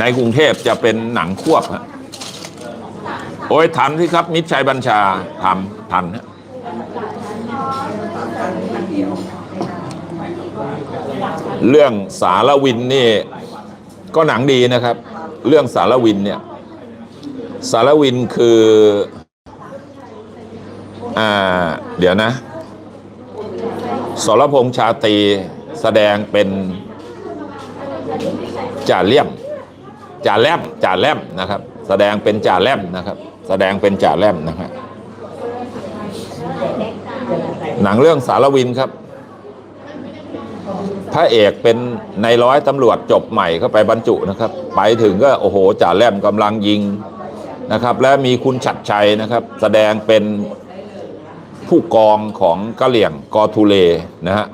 ในกรุงเทพจะเป็นหนังควบฮะโอ้ยทันที่ครับ มิตรชัยบัญชาทำทันฮะเรื่องสารวินนี่ ก็หนังดีนะครับ เรื่องสารวินเนี่ย สารวินคือ อ่า เดี๋ยวนะสรพงษ์ชาตรีแสดงเป็นจ่าเลี่ยม จ่าแลมจ่าแลมนะครับ แสดงเป็นจ่าแลมนะครับ แสดงเป็นจ่าแลมนะฮะหนังเรื่องสารวินครับพระเอกเป็นในร้อยตำรวจจบใหม่เข้าไปบรรจุนะครับ ไปถึงก็โอ้โหจ่าแลมกำลังยิงนะครับ และมีคุณฉัดชัยนะครับ แสดงเป็นผู้กองของกะเหลี่ยงกอทูเลนะฮะ